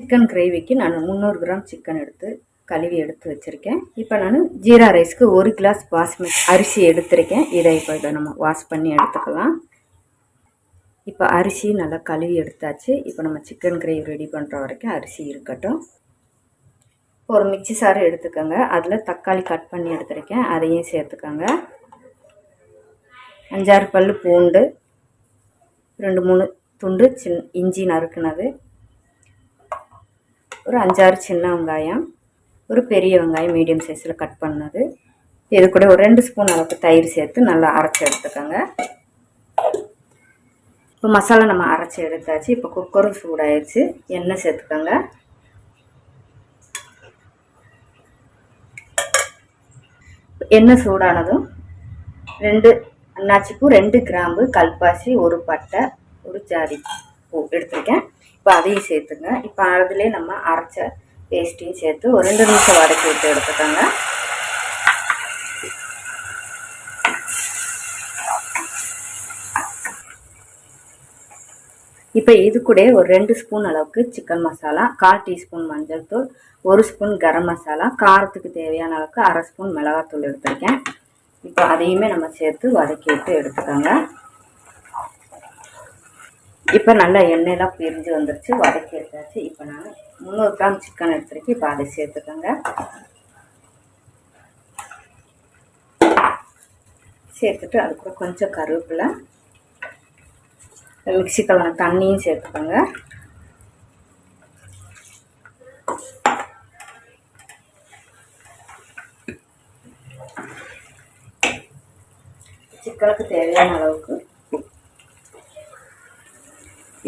Chicken கிரேவிக்கு நான் முந்நூறு கிராம் சிக்கன் எடுத்து கழுவி எடுத்து வச்சுருக்கேன். இப்போ நான் ஜீரா ரைஸ்க்கு ஒரு கிளாஸ் பாஸ்மதி அரிசி எடுத்திருக்கேன். இதை இப்போ இதை நம்ம வாஷ் பண்ணி எடுத்துக்கலாம். இப்போ அரிசி நல்லா கழுவி எடுத்தாச்சு. இப்போ நம்ம சிக்கன் கிரேவி ரெடி பண்ணுற வரைக்கும் அரிசி இருக்கட்டும். ஒரு மிக்சி சாறு எடுத்துக்கோங்க. அதில் தக்காளி கட் பண்ணி எடுத்திருக்கேன். அதையும் சேர்த்துக்கோங்க. அஞ்சாறு பல் பூண்டு ரெண்டு மூணு துண்டு சின் இஞ்சி நறுக்குனது. ஒரு அஞ்சாறு சின்ன வெங்காயம் ஒரு பெரிய வெங்காயம் மீடியம் சைஸில் கட் பண்ணது. இது கூட ஒரு ரெண்டு ஸ்பூன் அளவுக்கு தயிர் சேர்த்து நல்லா அரைச்சி எடுத்துக்கோங்க. இப்போ மசாலா நம்ம அரைச்சி எடுத்தாச்சு. இப்போ குக்கரும் சூடாயிருச்சு. எண்ணெய் சேர்த்துக்கோங்க. எண்ணெய் சூடானதும் ரெண்டு அன்னாச்சிப்பூ ரெண்டு கிராம்பு கல்பாசி ஒரு பட்டை ஒரு ஜாதி பூ எடுத்திருக்கேன். இப்போ அதையும் சேர்த்துங்க. இப்போ அதுலேயே நம்ம அரைச்ச பேஸ்ட்டையும் சேர்த்து ஒரு ரெண்டு நிமிஷம் வதக்கி விட்டு எடுத்துக்கோங்க. இப்போ இது கூட ஒரு ரெண்டு ஸ்பூன் அளவுக்கு சிக்கன் மசாலா கால் டீஸ்பூன் மஞ்சள் தூள் ஒரு ஸ்பூன் கரம் மசாலா காரத்துக்கு தேவையான அளவுக்கு அரை ஸ்பூன் மிளகாத்தூள் எடுத்திருக்கேன். இப்போ அதையுமே நம்ம சேர்த்து வதக்கி விட்டு எடுத்துக்கோங்க. இப்போ நல்லா எண்ணெயெல்லாம் பிரிஞ்சு வந்துருச்சு வதக்கி எடுத்தாச்சு. இப்போ நான் முந்நூறு கிராம் சிக்கன் எடுத்துருக்கு இப்போ அதை சேர்த்துக்கோங்க சேர்த்துட்டு அது கூட கொஞ்சம் கருவேப்பிலை மிக்சி கலந்த தண்ணியும் சேர்த்துக்கோங்க. சிக்கனுக்கு தேவையான அளவுக்கு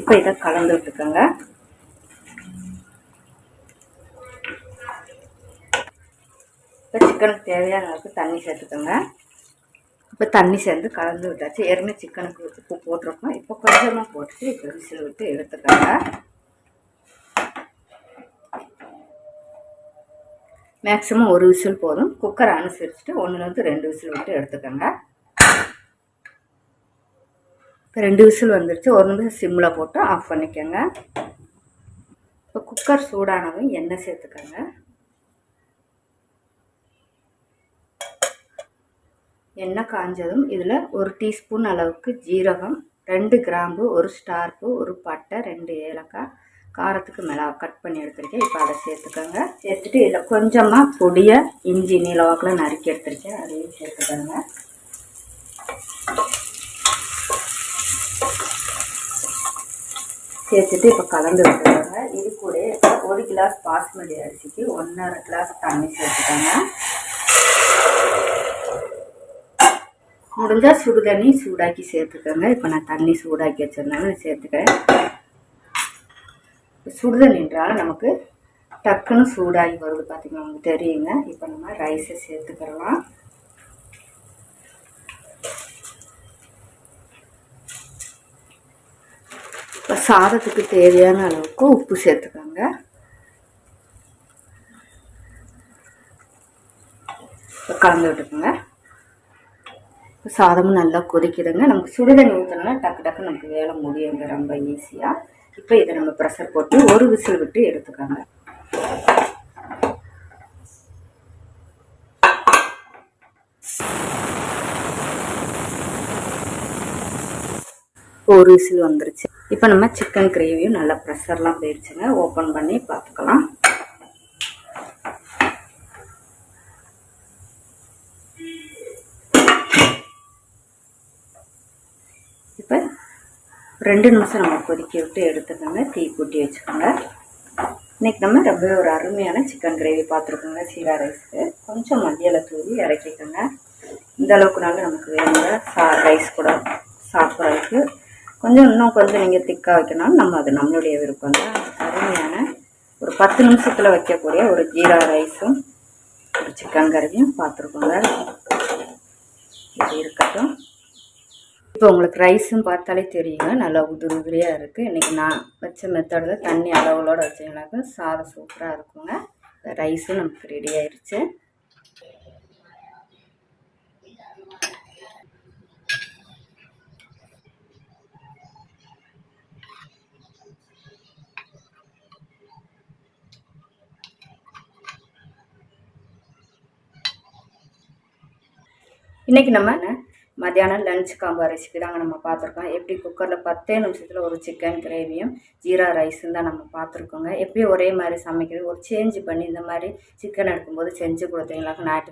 இப்போ இதை கலந்து விட்டுக்கோங்க. இப்போ சிக்கனுக்கு தேவையான அளவுக்கு தண்ணி சேர்த்துக்கோங்க. இப்போ தண்ணி சேர்ந்து கலந்து விட்டாச்சு. ஏற்கனவே சிக்கனுக்கு உப்பு போட்டிருக்கோம். இப்போ கொஞ்சமாக போட்டுட்டு இப்போ விசில் விட்டு எடுத்துக்கோங்க. மேக்ஸிமம் ஒரு விசில் போதும். குக்கரை அனுசரிச்சுட்டு ஒன்றுலேருந்து ரெண்டு விசில் விட்டு எடுத்துக்கோங்க. இப்போ ரெண்டு விசில் வந்துருச்சு. ஒரு நிமிஷம் சிம்மில் போட்டு ஆஃப் பண்ணிக்கோங்க. இப்போ குக்கர் சூடானதும் எண்ணெய் சேர்த்துக்கோங்க. எண்ணெய் காஞ்சதும் இதில் ஒரு டீஸ்பூன் அளவுக்கு ஜீரகம் ரெண்டு கிராம்பு ஒரு ஸ்டார்ப்பு ஒரு பட்டை ரெண்டு ஏலக்காய் காரத்துக்கு மிளகா கட் பண்ணி எடுத்திருக்கேன். இப்போ அதை சேர்த்துக்கோங்க. சேர்த்துட்டு இதில் கொஞ்சமாக பொடியை இஞ்சி நீளவாக்கில் நறுக்கி எடுத்திருக்கேன். அதையும் சேர்த்துக்கோங்க. சேர்த்துட்டு இப்போ கலந்து விட்டுருவாங்க இது கூட இப்போ ஒரு கிளாஸ் பாஸ்மதி அரிசிக்கு ஒன்றரை கிளாஸ் தண்ணி சேர்த்துக்கோங்க. முடிஞ்சால் சுடு தண்ணி சூடாக்கி சேர்த்துக்கோங்க. இப்போ நான் தண்ணி சூடாக்கி வச்சிருந்தாலும் சேர்த்துக்கிறேன். சுடு தண்ணின்றால் நமக்கு டக்குன்னு சூடாகி வருது. பார்த்திங்கன்னா உங்களுக்கு தெரியுங்க. இப்போ நம்ம ரைஸை சேர்த்துக்கிறலாம் சாதத்துக்கு தேவையான அளவுக்கு உப்பு சேர்த்துக்கோங்க. கலந்து விட்டுக்கோங்க. சாதமும் நல்லா கொதிக்குதுங்க. நமக்கு சுடுதண்ணி ஊற்றணும்னா டக்கு டக்கு நமக்கு வேலை முடியுங்க. ரொம்ப ஈஸியாக இப்போ இதை நம்ம ப்ரெஷர் போட்டு ஒரு விசில் விட்டு எடுத்துக்கோங்க. ஒரு விசில் வந்துருச்சு. இப்போ நம்ம சிக்கன் கிரேவியும் நல்லா ப்ரெஷர்லாம் போயிடுச்சுங்க ஓப்பன் பண்ணி பார்த்துக்கலாம். இப்போ ரெண்டு நிமிஷம் நம்ம கொதிக்க விட்டு எடுத்துக்கோங்க. தீ கூட்டி வச்சுக்கோங்க. இன்றைக்கி நம்ம ரொம்ப ஒரு அருமையான சிக்கன் கிரேவி பார்த்துருக்கோங்க சீரா ரைஸ்க்கு கொஞ்சம் மல்லியில் தூவி இறக்கிக்கோங்க. இந்த அளவுக்குனாலும் நமக்கு வேணுங்க சா ரைஸ் கூட கொஞ்சம் இன்னும் கொஞ்சம் நீங்கள் திக்காக வைக்கணும். நம்ம அது நம்மளுடைய விருப்பம் தான். அருமையான ஒரு பத்து நிமிஷத்தில் வைக்கக்கூடிய ஒரு ஜீரா ரைஸும் ஒரு சிக்கன் கறியும் பார்த்துருக்கோங்க. இது இருக்கட்டும். இப்போ உங்களுக்கு ரைஸும் பார்த்தாலே தெரியுங்க. நல்லா உதிரி உதிரியாக இருக்குது இன்றைக்கி நான் வச்ச மெத்தடில் தண்ணி அளவுகளோடு வச்சிங்கனாக்கா சாதம் சூப்பராக இருக்குங்க. ரைஸும் நமக்கு ரெடி ஆயிடுச்சு இன்றைக்கி நம்ம மத்தியானம் லஞ்ச் காம்போ ரெசிபி தாங்க நம்ம பார்த்துருக்கோம். எப்படி குக்கரில் பத்தே நிமிஷத்தில் ஒரு சிக்கன் கிரேவியும் ஜீரா ரைஸும் தான் நம்ம பார்த்துருக்கோங்க. எப்பயும் ஒரே மாதிரி சமைக்கிறது. ஒரு சேஞ்ச் பண்ணி இந்த மாதிரி சிக்கன் எடுக்கும்போது செஞ்சு கொடுத்தீங்களாக்க நாட்டு